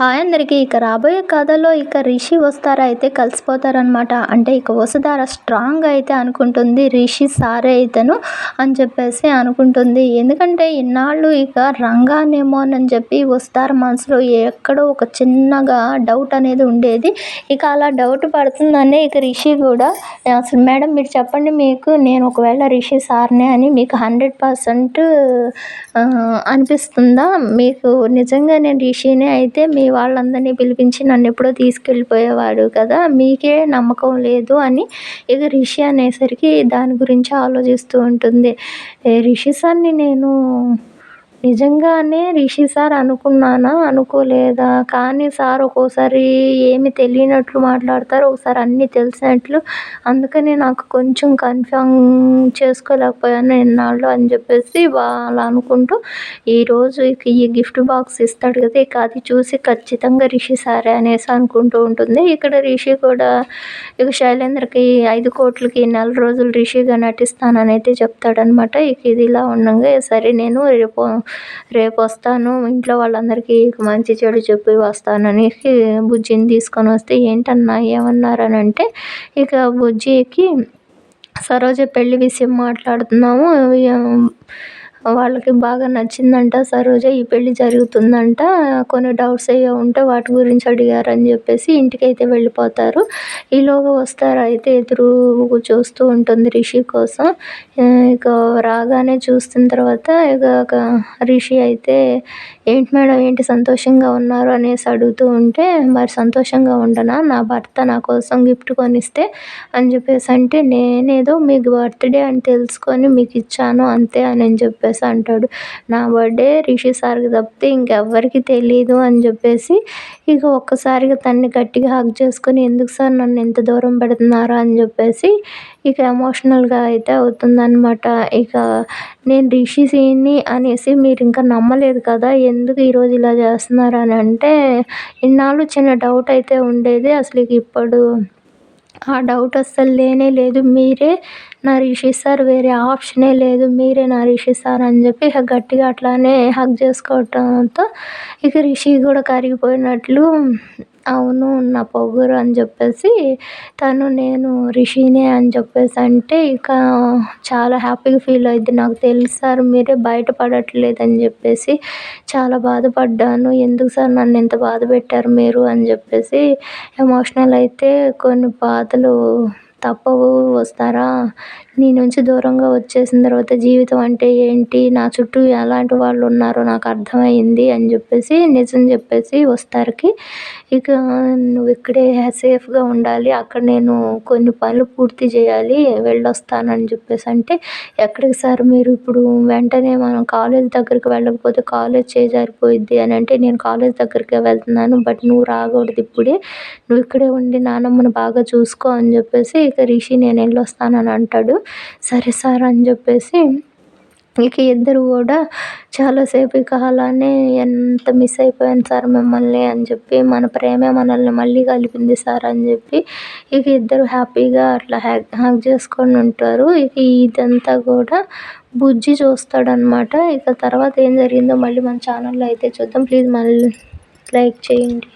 Hi అందరికీ ఇక రాబోయే కథలో ఇక రిషి వస్తారా అయితే కలిసిపోతారనమాట అంటే ఇక వసుధార స్ట్రాంగ్ అయితే అనుకుంటుంది రిషి సారే అయితేను అని చెప్పేసి అనుకుంటుంది. ఎందుకంటే ఇన్నాళ్ళు ఇక రంగానేమో అని చెప్పి వస్తారు మనసులో ఎక్కడో ఒక చిన్నగా డౌట్ అనేది ఉండేది. ఇక అలా డౌట్ పడుతుందనే ఇక రిషి కూడా అసలు మేడం మీరు చెప్పండి మీకు నేను ఒకవేళ రిషి సార్నే అని మీకు హండ్రెడ్ పర్సెంట్ అనిపిస్తుందా? మీకు నిజంగా నేను రిషినే అయితే మీ వాళ్ళందరినీ పిలిపించి నన్ను ఎప్పుడో తీసుకెళ్ళిపోయేవాడు కదా మీకే నమ్మకం లేదు అని ఇక రిషి అనేసరికి దాని గురించి ఆలోచిస్తూ ఉంటుంది. రిషి సార్ని నేను నిజంగానే రిషి సార్ అనుకున్నానా? అనుకోలేదా? కానీ సార్ ఒక్కోసారి ఏమి తెలియనట్లు మాట్లాడతారు. ఒకసారి అన్నీ తెలిసినట్లు. అందుకని నాకు కొంచెం కన్ఫర్మ్ చేసుకోలేకపోయాను ఎన్నాళ్ళు అని చెప్పేసి వాళ్ళు అనుకుంటూ ఈరోజు ఇక ఈ గిఫ్ట్ బాక్స్ ఇస్తాడు కదా ఇక అది చూసి ఖచ్చితంగా రిషి సారే అనేసి అనుకుంటూ ఉంటుంది. ఇక్కడ రిషి కూడా ఇక శైలేంద్రకి ఐదు కోట్లకి నెల రోజులు రిషిగా నటిస్తానని అయితే చెప్తాడనమాట ఇక ఇది ఇలా ఉండగా సరే నేను రేపు రేపు వస్తాను ఇంట్లో వాళ్ళందరికీ మంచి చెడు చెప్పి వస్తానని బుజ్జిని తీసుకొని వస్తే ఏంటన్నా ఏమన్నారని అంటే ఇక బుజ్జికి సరోజ పెళ్ళి విషయం మాట్లాడుతున్నాము వాళ్ళకి బాగా నచ్చిందంట. సరోజ ఈ పెళ్ళి జరుగుతుందంట. కొన్ని డౌట్స్ అయ్యో ఉంటే వాటి గురించి అడిగారని చెప్పేసి ఇంటికైతే వెళ్ళిపోతారు. ఈలోగా వస్తారు? అయితే ఎదురు చూస్తూ ఉంటుంది రిషి కోసం. ఇక రాగానే చూస్తున్న తర్వాత ఇక రిషి అయితే ఏంటి మేడం ఏంటి సంతోషంగా ఉన్నారు? అనేసి అడుగుతూ ఉంటే మరి సంతోషంగా ఉండనా? నా భర్త నా కోసం గిఫ్ట్ కొనిస్తే అని చెప్పేసి అంటే నేనేదో మీకు బర్త్డే అని తెలుసుకొని మీకు ఇచ్చాను అంతే అని చెప్పి చెప్పేసి అంటాడు. నా బర్త్డే రిషి సార్కి తప్పితే ఇంకెవ్వరికి తెలియదు అని చెప్పేసి ఇక ఒక్కసారిగా తన్ని గట్టిగా హక్ చేసుకొని ఎందుకు సార్ నన్ను ఎంత దూరం పెడుతున్నారా అని చెప్పేసి ఇక ఎమోషనల్గా అయితే అవుతుందన్నమాట. ఇక నేను రిషి రిషిని అనేసి మీరు ఇంకా నమ్మలేదు కదా ఎందుకు ఈరోజు ఇలా చేస్తున్నారు అని అంటే ఇన్నాళ్ళు చిన్న డౌట్ అయితే ఉండేది. అసలు ఇప్పుడు ఆ డౌట్ అస్సలు లేనే లేదు. మీరే నా రిషి సార్ వేరే ఆప్షనే లేదు. మీరే నా రిషి సార్ అని చెప్పి ఇక గట్టిగా అట్లానే హగ్ చేసుకోవటంతో ఇక రిషి కూడా కరిగిపోయినట్లు అవును నా పొగురు అని చెప్పేసి తను నేను రిషినే అని చెప్పేసి అంటే ఇక చాలా హ్యాపీగా ఫీల్ అయింది నాకు తెలుసు సార్ మీరే బయటపడట్లేదు అని చెప్పేసి చాలా బాధపడ్డాను. ఎందుకు సార్ నన్ను ఎంత బాధ పెట్టారు మీరు అని చెప్పేసి ఎమోషనల్ అయితే కొన్ని బాధలు తప్పవు వస్తారా? నీ నుంచి దూరంగా వచ్చేసిన తర్వాత జీవితం అంటే ఏంటి? నా చుట్టూ ఎలాంటి వాళ్ళు ఉన్నారో నాకు అర్థమైంది అని చెప్పేసి నిజం చెప్పేసి వస్తారుకి. ఇక నువ్వు ఇక్కడే సేఫ్గా ఉండాలి. అక్కడ నేను కొన్ని పనులు పూర్తి చేయాలి వెళ్ళొస్తానని చెప్పేసి. అంటే ఎక్కడికి సార్ మీరు ఇప్పుడు? వెంటనే మనం కాలేజ్ దగ్గరికి వెళ్ళకపోతే కాలేజ్ చేజారిపోయిద్ది అని అంటే నేను కాలేజ్ దగ్గరికి వెళ్తున్నాను బట్ నువ్వు రాకూడదు ఇప్పుడే. నువ్వు ఇక్కడే ఉండి నానమ్మను బాగా చూసుకో అని చెప్పేసి ఇక రిషి నేను వెళ్ళొస్తానని అంటాడు. సరే సార్ అని చెప్పేసి ఇక ఇద్దరు కూడా చాలాసేపు ఇక అలానే ఎంత మిస్ అయిపోయాను సార్ మిమ్మల్ని అని చెప్పి మన ప్రేమే మనల్ని మళ్ళీ కలిపింది సార్ అని చెప్పి ఇక ఇద్దరు హ్యాపీగా అట్లా హ్యాక్ హ్యాక్ చేసుకొని ఉంటారు. ఇక ఇదంతా కూడా బుజ్జి చూస్తాడనమాట ఇక తర్వాత ఏం జరిగిందో మళ్ళీ మన ఛానల్లో అయితే చూద్దాం. ప్లీజ్ మళ్ళీ లైక్ చేయండి.